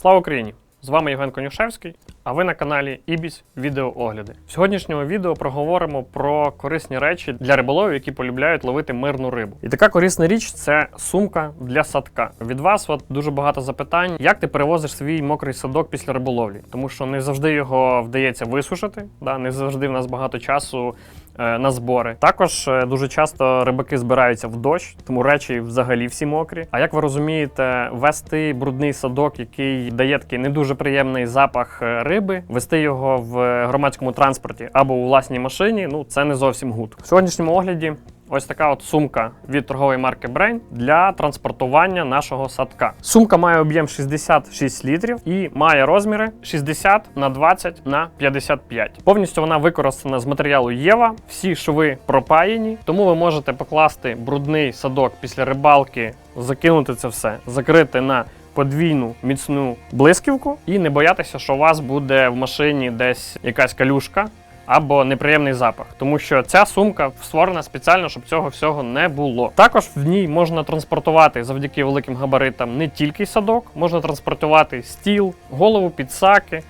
Слава Україні! З вами Євген Конюшевський, а ви на каналі Ібіс Відеоогляди. В сьогоднішньому відео проговоримо про корисні речі для риболовів, які полюбляють ловити мирну рибу. І така корисна річ це сумка для садка. Від вас от дуже багато запитань, як ти перевозиш свій мокрий садок після риболовлі, тому що не завжди його вдається висушити, да, не завжди в нас багато часу на збори. Також е, дуже часто рибаки збираються в дощ, тому речі взагалі всі мокрі. А як ви розумієте, вести брудний садок, який дає такий не дуже приємний запах е, риби, вести його в громадському транспорті або у власній машині, ну це не зовсім гуд. В сьогоднішньому огляді. Ось така от сумка від торгової марки Brain для транспортування нашого садка. Сумка має об'єм 66 літрів і має розміри 60 на 20 на 55. Повністю вона використана з матеріалу Єва. Всі шви пропаяні, тому ви можете покласти брудний садок після рибалки, закинути це все, закрити на подвійну міцну блисківку і не боятися, що у вас буде в машині десь якась калюшка або неприємний запах, тому що ця сумка створена спеціально, щоб цього всього не було. Також в ній можна транспортувати завдяки великим габаритам не тільки садок, можна транспортувати стіл, голову підсаки.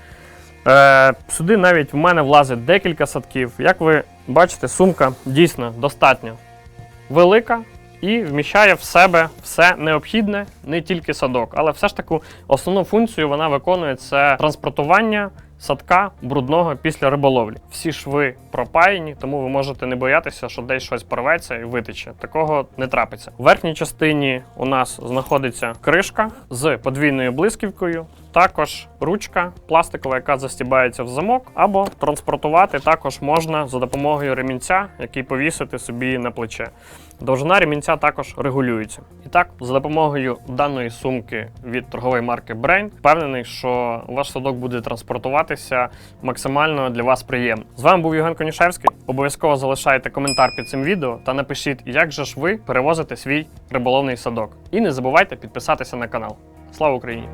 Е, сюди навіть в мене влазить декілька садків. Як ви бачите, сумка дійсно достатньо велика і вміщає в себе все необхідне, не тільки садок, але все ж таки основну функцію вона виконує це транспортування садка брудного після риболовлі. Всі шви пропаяні, тому ви можете не боятися, що десь щось порветься і витече. Такого не трапиться. В верхній частині у нас знаходиться кришка з подвійною блисківкою. Також ручка пластикова, яка застібається в замок, або транспортувати також можна за допомогою ремінця, який повісити собі на плече. Довжина ремінця також регулюється. І так, за допомогою даної сумки від торгової марки Brain, впевнений, що ваш садок буде транспортуватися максимально для вас приємно. З вами був Євген Конішевський. Обов'язково залишайте коментар під цим відео та напишіть, як же ж ви перевозите свій риболовний садок. І не забувайте підписатися на канал. Слава Україні!